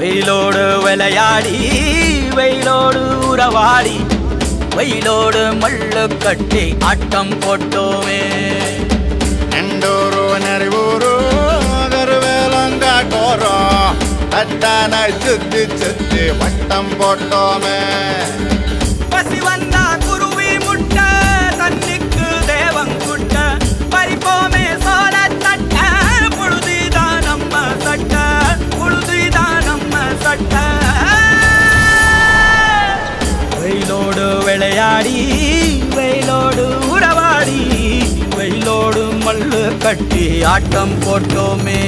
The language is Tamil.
வெயிலோடு விளையாடி வெயிலோடு உறவாடி வெயிலோடு மல்லு கட்டி ஆட்டம் போட்டோமே. எண்டோரு நரிவூரு வேலங்காட்டோரோ தட்டான சுத்தி சுத்தி வட்டம் போட்டோமே. வெயிலோடு உறவாடி வெயிலோடு மல்லு கட்டி ஆட்டம் போட்டோமே.